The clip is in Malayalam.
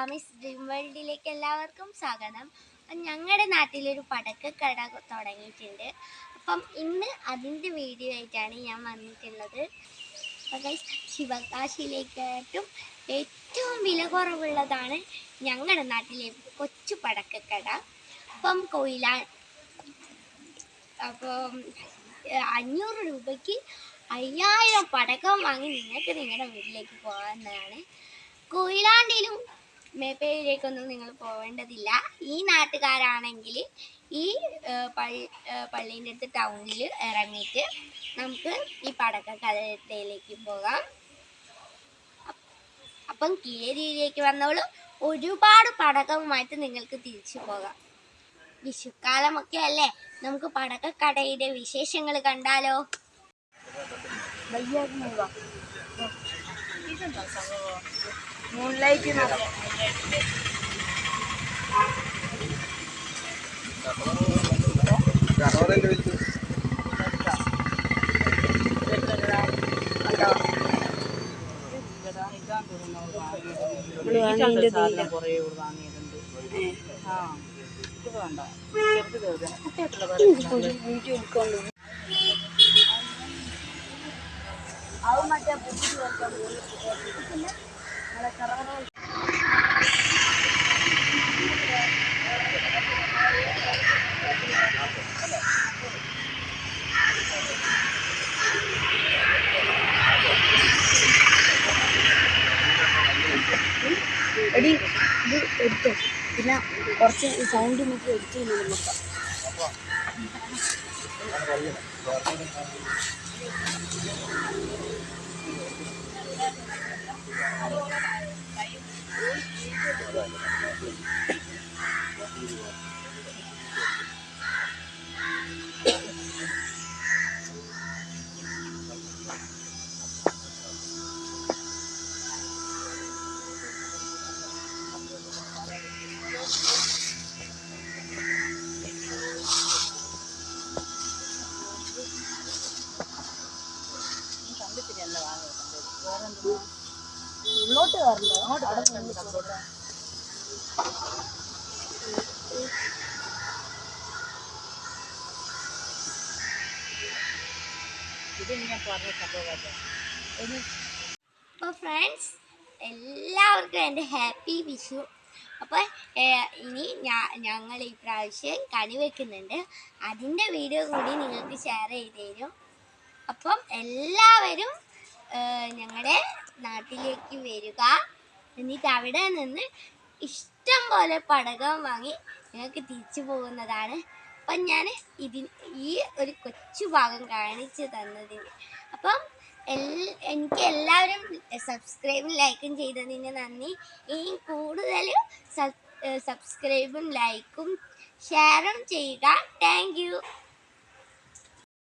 ആമിസ് ഡ്രീം വേൾഡിലേക്ക് എല്ലാവർക്കും സ്വാഗതം. ഞങ്ങളുടെ നാട്ടിലൊരു പടക്കക്കട തുടങ്ങിയിട്ടുണ്ട്. അപ്പം ഇന്ന് അതിന്റെ വീഡിയോ ആയിട്ടാണ് ഞാൻ വന്നിട്ടുള്ളത്. guys, ശിവകാശിയിലേക്കായിട്ടും ഏറ്റവും വില കുറവുള്ളതാണ് ഞങ്ങളുടെ നാട്ടിലെ കൊച്ചു പടക്കക്കട അപ്പം കൊയിലാ അപ്പം അഞ്ഞൂറ് രൂപയ്ക്ക് അയ്യായിരം പടക്കം വാങ്ങി നിങ്ങൾക്ക് നിങ്ങളുടെ വീട്ടിലേക്ക് പോകാവുന്നതാണ്. കൊയിലാണ്ടിയിലും മേപ്പേരിലേക്കൊന്നും നിങ്ങൾ പോവേണ്ടതില്ല. ഈ നാട്ടുകാരാണെങ്കിൽ ഈ പള്ളി പള്ളീന്റെ അടുത്ത് ടൗണിൽ ഇറങ്ങിയിട്ട് നമുക്ക് ഈ പടക്കക്കടയിലേക്ക് പോകാം. അപ്പ് കീഴേരിയിലേക്ക് വന്നോളൂ ഒരുപാട് പടക്കവുമായിട്ട് നിങ്ങൾക്ക് തിരിച്ചു പോകാം. വിഷുക്കാലമൊക്കെ അല്ലേ? നമുക്ക് പടക്കക്കടയുടെ വിശേഷങ്ങൾ കണ്ടാലോ? മൂൺലൈറ്റ് കുറേ ഇവിടെ വാങ്ങിയിട്ടുണ്ട് ആ ഇത് വേണ്ട. ചെറുത് കുട്ടിയായിട്ടുള്ള അത് മറ്റേ പുതിയ ചേർക്കാൻ എടി ഇത് എടുത്തോ. പിന്നെ കുറച്ച് സൗണ്ട് നമുക്ക് എഡിറ്റ് ചെയ്യുന്നത് നോക്കാം ഉള്ളോട്ട് കയറണ്ടോ അവിടെ നിന്ന് അപ്പോൾ ഫ്രണ്ട്സ് എല്ലാവർക്കും എന്റെ ഹാപ്പി വിഷു. അപ്പോൾ ഇനി ഞങ്ങൾ ഈ പ്രാവശ്യം കണി വെക്കുന്നുണ്ട്. അതിന്റെ വീഡിയോ കൂടി നിങ്ങൾക്ക് ഷെയർ ചെയ്ത് തരും. അപ്പം എല്ലാവരും ഞങ്ങളുടെ നാട്ടിലേക്ക് വരിക. എന്നിട്ട് അവിടെ നിന്ന് ഇഷ്ടം പോലെ പടകം വാങ്ങി ഞങ്ങൾക്ക് തിരിച്ചു പോകുന്നതാണ്. അപ്പം ഞാൻ ഇതിന് ഈ ഒരു കൊച്ചു ഭാഗം കാണിച്ചു തന്നതിന്. അപ്പം എനിക്ക് എല്ലാവരും സബ്സ്ക്രൈബും ലൈക്കും ചെയ്തതിന് നന്ദി. ഈ കൂടുതൽ സബ്സ്ക്രൈബും ലൈക്കും ഷെയറും ചെയ്യുക. താങ്ക്